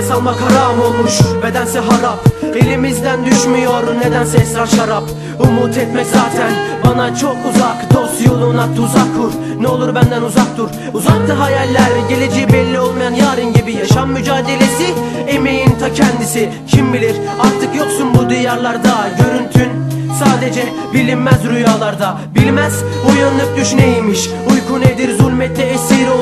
Nefes almak haram olmuş. Bedense harap Elimizden düşmüyor nedense esrar şarap. Umut etmek zaten bana çok uzak. Dost yoluna tuzak kur Ne olur benden uzak dur. Uzakta hayaller geleceği belli olmayan yarın gibi. Yaşam mücadelesi emeğin ta kendisi. Kim bilir artık yoksun bu diyarlarda. Görüntün Sadece bilinmez rüyalarda. Bilmez uyanık düş neymiş? Uyku nedir zulmette esir olduğumuz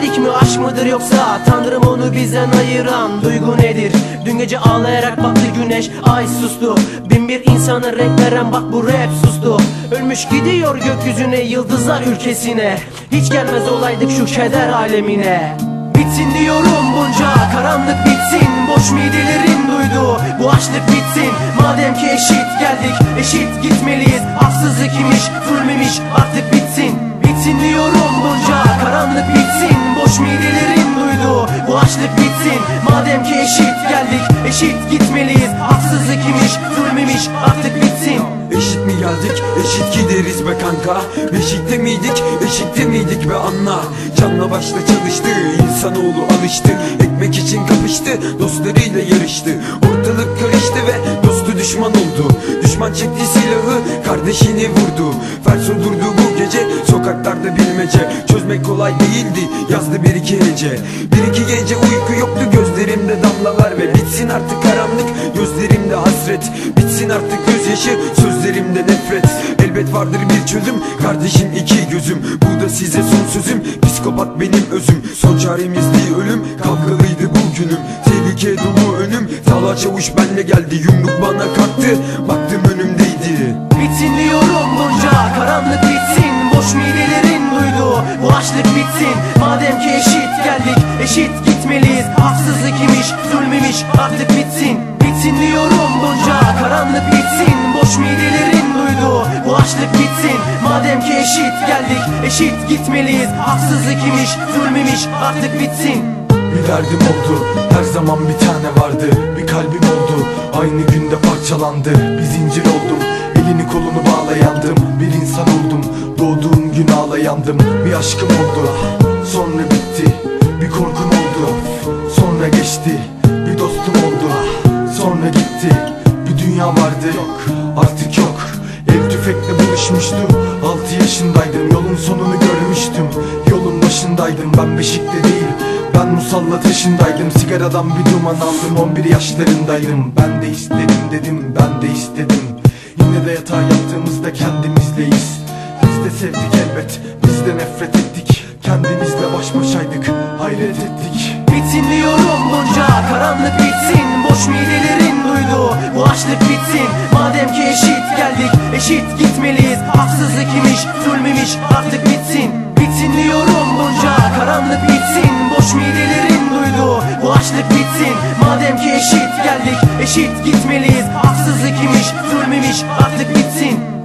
güzellik mi aşk mıdır yoksa? Tanrım onu bizden ayıran duygu nedir? Dün gece ağlayarak baktı güneş ay sustu. Bin bir insana renk veren bak bu rap sustu. Ölmüş gidiyor gökyüzüne yıldızlar ülkesine. Hiç gelmez olaydık şu keder alemine. Bitsin diyorum bunca karanlık bitsin. Boş midelerin duyduğu bu açlık bitsin. Madem ki eşit geldik eşit gitmeliyiz. Haksızlık imiş zulmemiş artık bitsin. Bitsin diyorum bunca eşit gitmeliyiz. Haksızlık imiş zulmemiş artık bitsin. Eşit mi geldik? Eşit gideriz be kanka. Beşikte miydik? Eşikte miydik be anla Canla başla çalıştı insanoğlu alıştı. Ekmek için kapıştı dostlarıyla yarıştı. Ortalık karıştı ve dostu düşman oldu. Düşman çekti silahı kardeşini vurdu. Fers durdu bu sokaklarda bilmece. Çözmek kolay değildi yazdı bir iki hece Bir iki gece uyku yoktu gözlerimde damlalar Ve bitsin artık karanlık. Gözlerimde hasret Bitsin artık gözyaşı sözlerimde nefret. Elbet vardır bir çözüm kardeşim iki gözüm. Bu da size son sözüm psikopat benim özüm. Son çaremizdi ölüm kavgalıydı bu günüm Tehlike dolu önüm Sağlar çavuş benle geldi. Yumruk bana kalktı Baktım önümdeydi. Bitsin diyorum bunca karanlık bitsin Boş midelerin duyduğu bu açlık bitsin. Madem ki eşit geldik eşit gitmeliyiz. Haksızlık imiş zulmemiş artık bitsin. Bitsin diyorum bunca karanlık bitsin. Boş midelerin duyduğu bu açlık bitsin. Madem ki eşit geldik eşit gitmeliyiz. Haksızlık imiş zulmemiş artık bitsin. Bir derdim oldu. Her zaman bir tane vardı. Bir kalbim oldu. Aynı günde parçalandı. Bir zincir oldum elini kolunu bağlayandım Bir insan oldum. Doğduğum gün ağlayandım Bir aşkım oldu. Sonra bitti Bir korkum oldu. Sonra geçti Bir dostum oldu. Sonra gitti Bir dünya vardı. Artık yok El tüfekle buluşmuştum. 6 yaşındaydım yolun sonunu görmüştüm. Yolun başındaydım ben beşikte değil. Ben musalla taşındaydım Sigaradan bir duman aldım. 11 yaşlarındaydım. Ben de istedim dedim ben de istedim Yine de yatağa yattığımızda kendimizleyiz Biz de sevdik elbet biz de nefret ettik. Kendimizle baş başaydık hayret ettik. Bitsin eşit geldik eşit gitmeliyiz. Haksızlık imiş zulmemiş artık bitsin